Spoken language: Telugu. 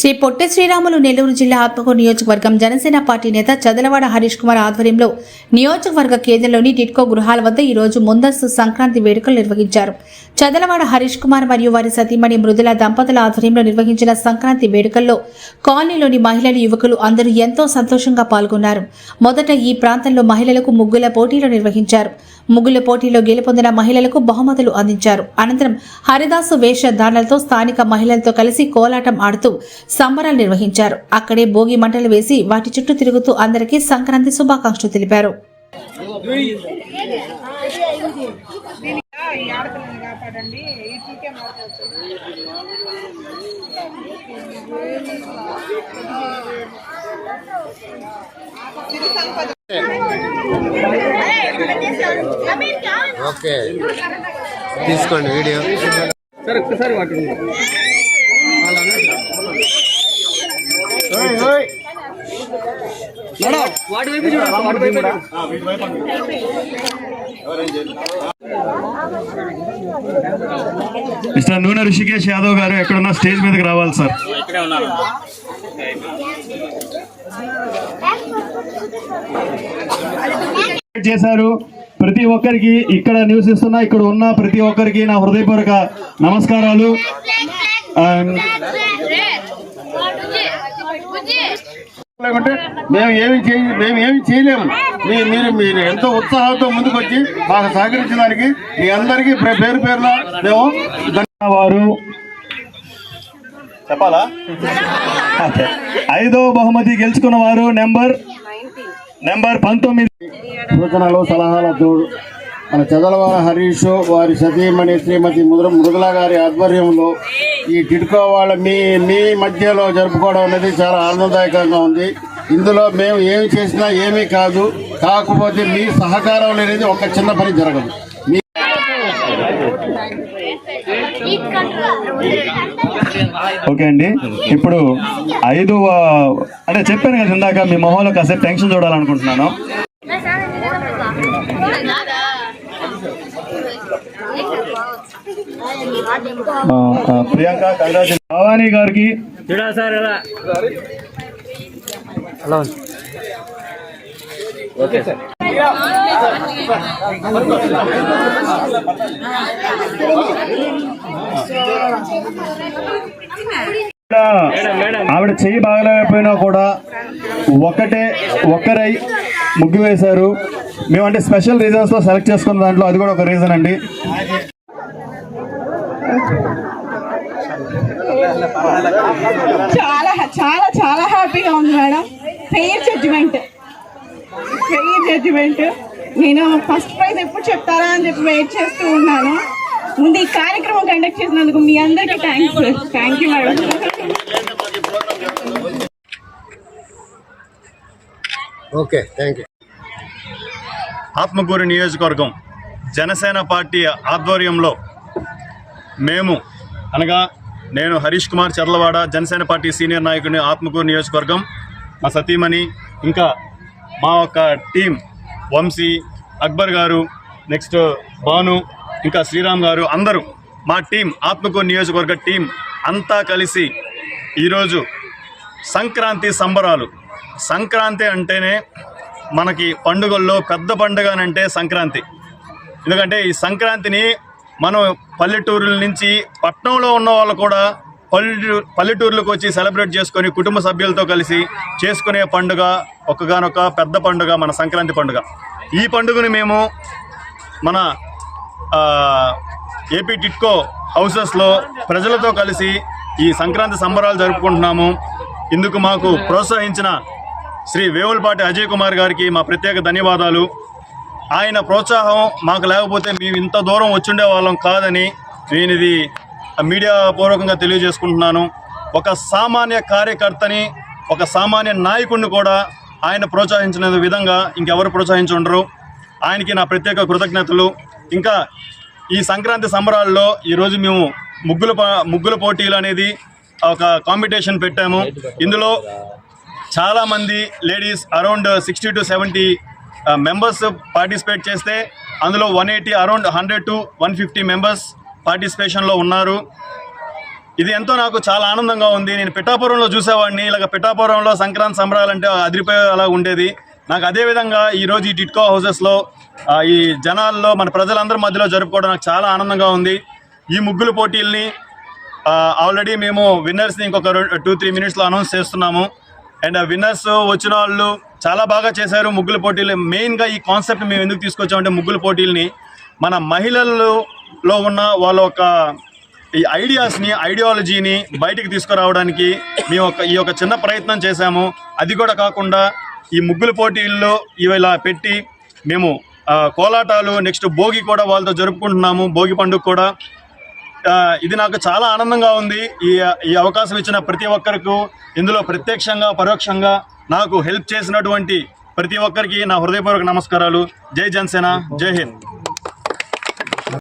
శ్రీ పొట్టి శ్రీరాములు నెల్లూరు జిల్లా ఆత్మకూరు నియోజకవర్గం జనసేన పార్టీ నేత చదలవాడ హరీష్ కుమార్ ఆధ్వర్యంలో నియోజకవర్గ కేంద్రంలోని టిట్కో గృహాల వద్ద ఈ రోజు ముందస్తు సంక్రాంతి వేడుకలు నిర్వహించారు. చదలవాడ హరీష్ కుమార్ మరియు వారి సతీమణి మృదుల దంపతుల ఆధ్వర్యంలో నిర్వహించిన సంక్రాంతి వేడుకల్లో కాలనీలోని మహిళలు యువకులు అందరూ ఎంతో సంతోషంగా పాల్గొన్నారు. మొదట ఈ ప్రాంతంలో మహిళలకు ముగ్గుల పోటీలు నిర్వహించారు. ముగ్గుల పోటీలో గెలుపొందిన మహిళలకు బహుమతులు అందించారు. అనంతరం హరిదాసు వేషధారణలతో స్థానిక మహిళలతో కలిసి కోలాటం ఆడుతూ సంబరాలు నిర్వహించారు. అక్కడే భోగి మంటలు వేసి వాటి చుట్టూ తిరుగుతూ అందరికీ సంక్రాంతి శుభాకాంక్షలు తెలిపారు. ఓకే. తీసుకోండి వీడియో. సార్ ఒక్కసారి వైపు చూడండి వైపు. మిస్టర్ నూనె ఋషికేష్ యాదవ్ గారు ఎక్కడున్నా స్టేజ్ మీదకి రావాలి సార్. చేశారు. ప్రతి ఒక్కరికి ఇక్కడ నివసిస్తున్న ఇక్కడ ఉన్న ప్రతి ఒక్కరికి నా హృదయపూర్వక నమస్కారాలు. లేకుంటే మేము ఏమి చేయ మేము ఏమి చేయలేము. మీ- మీరు మీరు ఎంతో ఉత్సాహంతో ముందుకు వచ్చి మాకు సహకరించిన దానికి మీ అందరికీ పేరు పేరున మేము వారు చెప్పాలా? ఐదో బహుమతి గెలుచుకున్న వారు నెంబర్ నెంబర్ పంతొమ్మిది. సూచనలు సలహాలతో మన చదలవార హరీష్ వారి సతీమణి శ్రీమతి ముద్ర మృదుల గారి ఆధ్వర్యంలో ఈ టిడ్కో వాళ్ళ మీ మీ మధ్యలో జరుపుకోవడం అనేది చాలా ఆనందదాయకంగా ఉంది. ఇందులో మేము ఏమి చేసినా ఏమీ కాదు. కాకపోతే మీ సహకారం అనేది ఒక చిన్న పని జరగదు. మీ ఓకే అండి. ఇప్పుడు ఐదు అంటే చెప్పాను కదా ఇందాక మీ మొహంలో కాసేపు టెన్షన్ చూడాలనుకుంటున్నాను. ప్రియాంక కంగ్రాచులేషన్ భవానీ గారికి. Okay sir. ఆవిడ చెయ్యి బాగలేకపోయినా కూడా ఒకటే ఒక్కరై ముగ్గు వేశారు. మేమంటే స్పెషల్ రీజన్స్లో సెలెక్ట్ చేసుకున్న దాంట్లో అది కూడా ఒక రీజన్ అండి. చాలా చాలా చాలా హ్యాపీగా ఉంది madam. Fair judgement fair judgement నేను ఫస్ట్ ప్రైజ్ ఎప్పుడు చెప్తారా అని చెప్పి వెయిట్ చేస్తూ ఉన్నాను. ముందు ఈ కార్యక్రమం కండక్ట్ చేసినందుకు మీ అందరికీ thanks thank you madam okay thank you Atmakur నియోజకవర్గం జనసేన పార్టీ ఆధ్వర్యంలో మేము అనగా నేను హరీష్ కుమార్ చర్లవాడ జనసేన పార్టీ సీనియర్ నాయకుడిని ఆత్మకూరు నియోజకవర్గం మా సతీమణి ఇంకా మా యొక్క టీం వంశీ అక్బర్ గారు నెక్స్ట్ భాను ఇంకా శ్రీరామ్ గారు అందరూ మా టీం ఆత్మకూరు నియోజకవర్గ టీం అంతా కలిసి ఈరోజు సంక్రాంతి సంబరాలు. సంక్రాంతి అంటేనే మనకి పండుగల్లో పెద్ద పండుగ అంటే సంక్రాంతి. ఎందుకంటే ఈ సంక్రాంతిని మనం పల్లెటూరుల నుంచి పట్టణంలో ఉన్న వాళ్ళు కూడా పల్లెటూరు పల్లెటూర్లకు వచ్చి సెలబ్రేట్ చేసుకొని కుటుంబ సభ్యులతో కలిసి చేసుకునే పండుగ ఒకగానొక పెద్ద పండుగ మన సంక్రాంతి పండుగ. ఈ పండుగని మేము మన ఏపీ టిట్కో హౌసెస్లో ప్రజలతో కలిసి ఈ సంక్రాంతి సంబరాలు జరుపుకుంటున్నాము. ఇందుకు మాకు ప్రోత్సహించిన శ్రీ వేవులపాటి అజయ్ కుమార్ గారికి మా ప్రత్యేక ధన్యవాదాలు. ఆయన ప్రోత్సాహం మాకు లేకపోతే మేము ఇంత దూరం వచ్చుండే వాళ్ళం కాదని నేను ఇది మీడియా పూర్వకంగా తెలియజేసుకుంటున్నాను. ఒక సామాన్య కార్యకర్తని ఒక సామాన్య నాయకుడిని కూడా ఆయన ప్రోత్సహించిన విధంగా ఇంకెవరు ప్రోత్సహించి ఉండరు ఆయనకి నా ప్రత్యేక కృతజ్ఞతలు. ఇంకా ఈ సంక్రాంతి సంబరాల్లో ఈరోజు మేము ముగ్గుల ముగ్గుల పోటీలు అనేది ఒక కాంపిటీషన్ పెట్టాము. ఇందులో చాలామంది ladies around sixty to seventy members participate చేస్తే అందులో one eighty around hundred to one fifty members పార్టిసిపేషన్లో ఉన్నారు. ఇది ఎంతో నాకు చాలా ఆనందంగా ఉంది. నేను పిఠాపురంలో చూసేవాడిని. ఇలాగ పిఠాపురంలో సంక్రాంతి సంబరాలు అంటే అదిరిపోయే అలా ఉండేది. నాకు అదే విధంగా ఈ ఈ టిట్కో హౌసెస్లో ఈ జనాల్లో మన ప్రజలందరి మధ్యలో జరుపుకోవడం నాకు చాలా ఆనందంగా ఉంది. ఈ ముగ్గుల పోటీల్ని ఆల్రెడీ మేము విన్నర్స్ని ఇంకొక టూ త్రీ మినిట్స్లో అనౌన్స్ చేస్తున్నాము. అండ్ విన్నర్స్ వచ్చిన వాళ్ళు చాలా బాగా చేశారు ముగ్గుల పోటీలు. మెయిన్గా ఈ కాన్సెప్ట్ మేము ఎందుకు తీసుకొచ్చామంటే ముగ్గుల పోటీల్ని మన మహిళల్లో ఉన్న వాళ్ళ ఒక ఈ ఐడియాస్ని ఐడియాలజీని బయటికి తీసుకురావడానికి మేము ఒక ఈ యొక్క చిన్న ప్రయత్నం చేశాము. అది కూడా కాకుండా ఈ ముగ్గుల పోటీల్లో ఇవి ఇలా పెట్టి మేము కోలాటాలు నెక్స్ట్ భోగి కూడా వాళ్ళతో జరుపుకుంటున్నాము. భోగి పండుగ కూడా ఇది నాకు చాలా ఆనందంగా ఉంది. ఈ ఈ అవకాశం ఇచ్చిన ప్రతి ఒక్కరికి ఇందులో ప్రత్యక్షంగా పరోక్షంగా నాకు హెల్ప్ చేసినటువంటి ప్రతి ఒక్కరికి నా హృదయపూర్వక నమస్కారాలు. జై జనసేన జై హింద్.